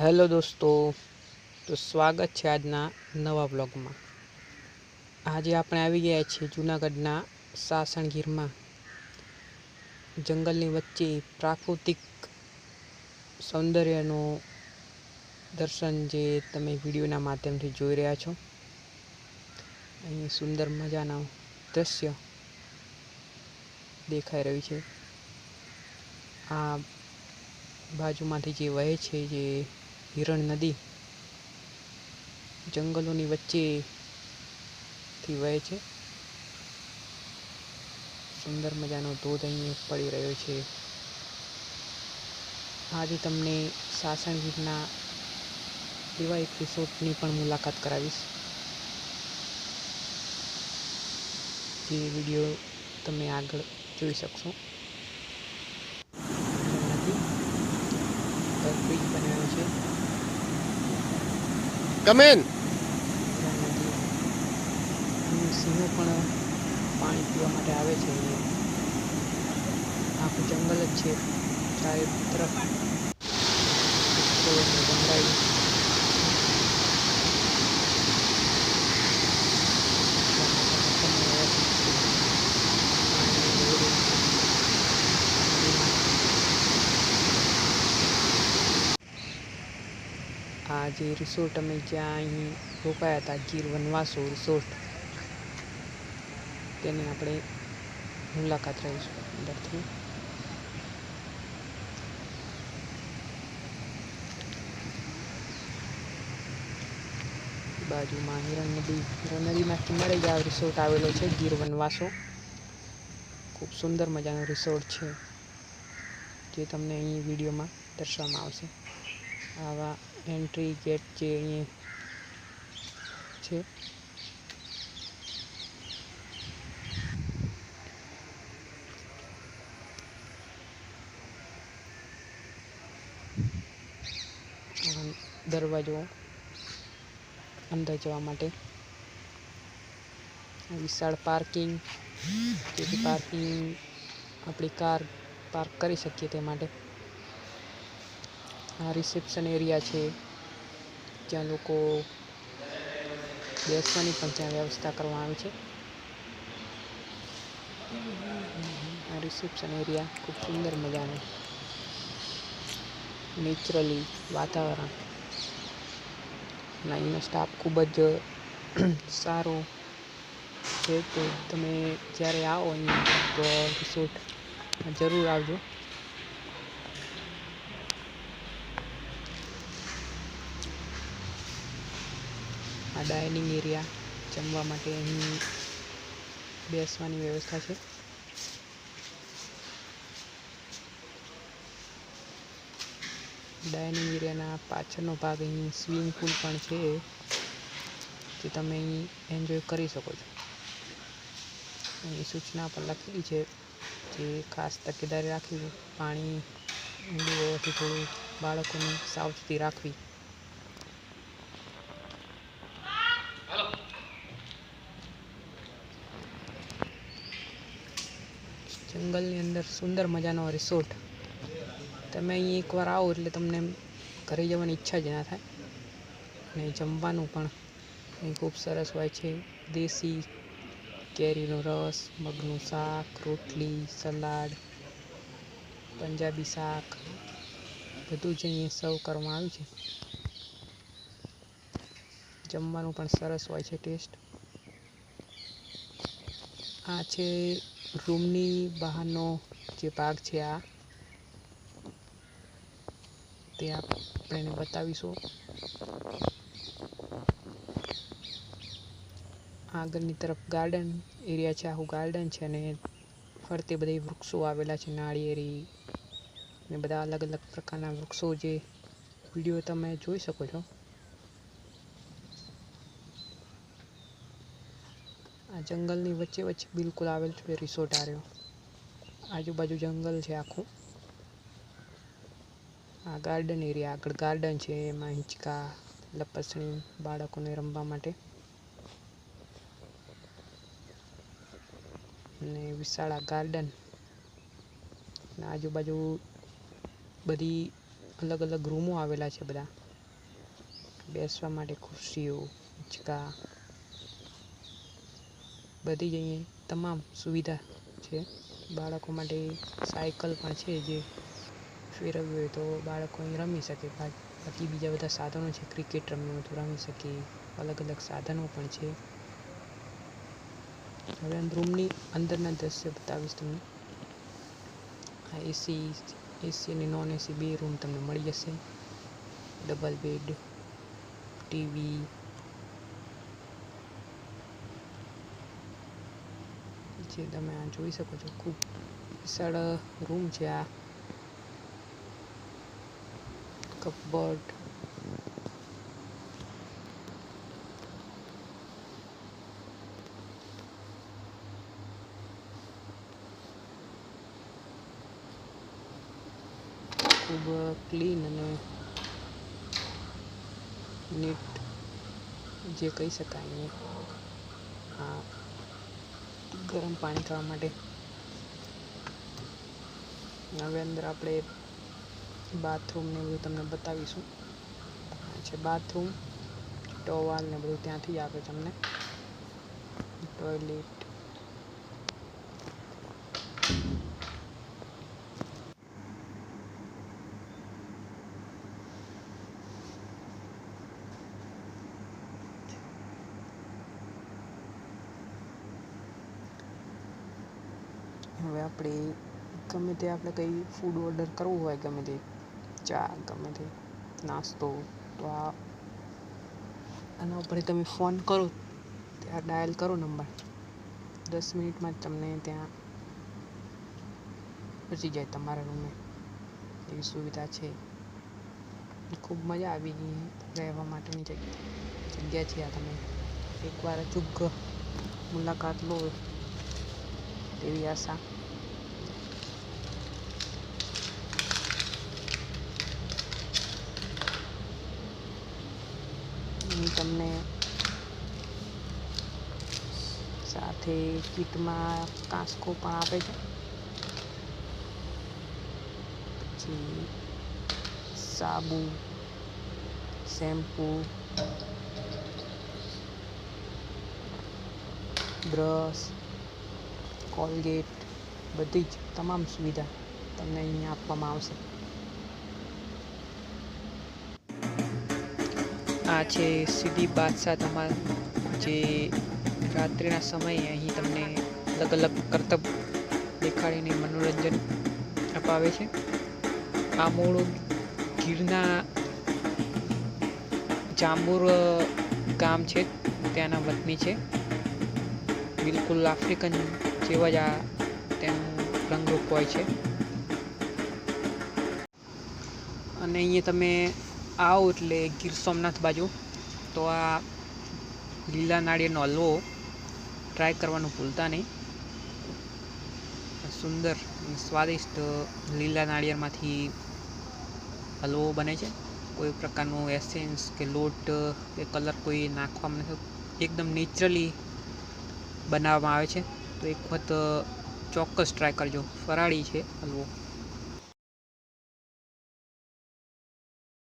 Hello દોસ્તો, તો સ્વાગત છે આજના નવા બ્લોગમાં આજે આપણે આવી ગયા છીએ જૂનાગઢના સાસણગીરમાં. જંગલની વચ્ચે પ્રાકૃતિક સૌંદર્યનું દર્શન જે તમે વિડીયોના માધ્યમથી જોઈ રહ્યા છો. અહીં સુંદર મજાના દ્રશ્ય દેખાઈ રહ્યું છે. આ બાજુમાંથી જે વહે છે જે હિરણ નદી જંગલોની વચ્ચેથી વહે છે. સુંદર મજાનો ધોધ અહીં પડી રહ્યો છે. આજે તમને સાસણ ગીરના એવા એક રિસોર્ટની પણ મુલાકાત કરાવીશ. જે વીડિયો તમે આગળ જોઈ શકશો. બ્રિજ બનાવ્યો છે. ઇન ત્યાં સિંહો પણ પાણી પીવા માટે આવે છે. આખું જંગલ જ છે. ચારે તરફ. વૃક્ષો અને ડુંગરાઈ આ જે રિસોર્ટ અમે જ્યાં અહીં રોકાયા હતા, ગીર વનવાસો રિસોર્ટ તેની આપણે મુલાકાત રહીશું અંદરથી. બાજુમાં હિરણ નદી, હિરણ નદીના કિનારે જ આ રિસોર્ટ આવેલો છે, ગીર વનવાસો. ખૂબ સુંદર મજાનો રિસોર્ટ છે, જે તમને અહીં વિડીયોમાં દર્શાવવામાં આવશે. આવા એન્ટ્રી ગેટ જે અહીં છે. દરવાજો અંદર જવા માટે. વિશાળ પાર્કિંગ. જેથી પાર્કિંગ, આપણી કાર પાર્ક કરી શકીએ તે માટે. આ રિસેપ્શન એરિયા છે. ત્યાં લોકો બેસવાની પણ ત્યાં વ્યવસ્થા કરવામાં આવી છે. આ રિસેપ્શન એરિયા ખૂબ સુંદર મજાનું. નેચરલી વાતાવરણ. અને અહીંનો સ્ટાફ ખૂબ જ સારો છે. તો તમે જ્યારે આવો અહીંયા, તો રિસોર્ટ જરૂર આવજો. આ ડાઇનિંગ એરિયા જમવા માટે અહીં બેસવાની વ્યવસ્થા છે. ડાઇનિંગ એરિયાના પાછળનો ભાગ અહીં સ્વિમિંગ પુલ પણ છે, જે તમે અહીં એન્જોય કરી શકો છો. અહીં સૂચના પણ લખેલી છે જે ખાસ તકેદારી રાખવી, પાણી, ઊંડું થોડું બાળકોની સાવચેતી રાખવી. જંગલની અંદર સુંદર મજાનો રિસોર્ટ તમે અહીં એકવાર આવો એટલે તમને ઘરે જવાની ઈચ્છા જ ના થાય. અને જમવાનું પણ અહીં ખૂબ સરસ હોય છે. દેશી કેરીનો રસ, મગનું શાક, રોટલી, સલાડ, પંજાબી શાક, બધું જ અહીંયા સર્વ કરવામાં આવ્યું છે. જમવાનું પણ સરસ હોય છે ટેસ્ટ આ છે રૂમની બહારનો જે ભાગ છે આ, તે આપણે બતાવીશું. આગળની તરફ ગાર્ડન એરિયા છે, આખું ગાર્ડન છે અને ફરતે બધા વૃક્ષો આવેલા છે, નાળિયેરી ને બધા અલગ અલગ પ્રકારના વૃક્ષો જે વીડિયો તમે જોઈ શકો છો. આ જંગલની વચ્ચે વચ્ચે બિલકુલ આવેલ છે રિસોર્ટ આ આજુબાજુ જંગલ છે આખું. આ ગાર્ડન એરિયા આગળ ગાર્ડન છે, એમાં હિંચકા, લપસણી, બાળકોને રમવા માટે. અને વિશાળ આ ગાર્ડન અને આજુબાજુ બધી અલગ અલગ રૂમો આવેલા છે બધા. બેસવા માટે ખુરશીઓ, હિંચકા બધી જ અહીંયા તમામ સુવિધા છે. બાળકો માટે સાયકલ પણ છે જે ફેરવવી હોય તો બાળકો અહીં રમી શકે. બાકી બીજા બધા સાધનો છે, ક્રિકેટ રમવું હોય તો રમી શકે. અલગ અલગ સાધનો પણ છે. હવે રૂમની અંદરના દ્રશ્ય બતાવીશ તમને. આ એસી એસી અને નોન એસી બે રૂમ તમને મળી જશે. ડબલ બેડ, ટીવી જે તમે આ જોઈ શકો છો, ખૂબ વિશાળ રૂમ છે આ. કપબર્ડ. ખૂબ ક્લીન અને નીટ જે કહી શકાય આ ગરમ પાણી થવા માટે. હવે અંદર આપણે બાથરૂમ બધું તમને બતાવીશું. છે બાથરૂમ ટોવાલ ને બધું ત્યાંથી આપે તમને. ટોયલેટ હવે આપણે ગમે તે આપણે કંઈ ફૂડ ઓર્ડર કરવું હોય, ગમે તે ચા, ગમે તે નાસ્તો, તો આ આના ઉપર તમે ફોન કરો, ત્યાં ડાયલ કરો નંબર દસ મિનિટમાં જ તમને ત્યાં પહોંચી જાય તમારા રૂમે એવી સુવિધા છે. ખૂબ મજા આવી ગઈ રહેવા માટેની જગ્યા છે આ તમે. એકવાર અચૂક મુલાકાત લો તેવી આશા. અહીં તમને સાથે કીટમાં કાંસકો પણ આપે છે. પછી સાબુ, શેમ્પૂ, બ્રશ, કોલગેટ, બધી જ તમામ સુવિધા તમને અહીંયા આપવામાં આવશે. આ છે સીધી બાદશાહ તમારા જે રાત્રિના સમયે અહીં તમને અલગ અલગ કરતબ દેખાડીને મનોરંજન અપાવે છે. આ મૂળ ગીરના જાંબુર ગામ છે, ત્યાંના વતની છે. બિલકુલ આફ્રિકન જેવા જ આ તેનું રંગરૂપ હોય છે. અને અહીંયા તમે આવો એટલે ગીર સોમનાથ બાજુ. તો આ લીલા નાળિયેરનો હલવો ટ્રાય કરવાનું ભૂલતા નહીં. સુંદર સ્વાદિષ્ટ લીલા નાળિયેરમાંથી હલવો બને છે. કોઈ પ્રકારનું એસેન્સ કે લોટ કે કલર કોઈ નાખવામાં નથી એકદમ નેચરલી બનાવવામાં આવે છે. તો એક વખત ચોક્કસ ટ્રાય કરજો. ફરાળી છે હલવો.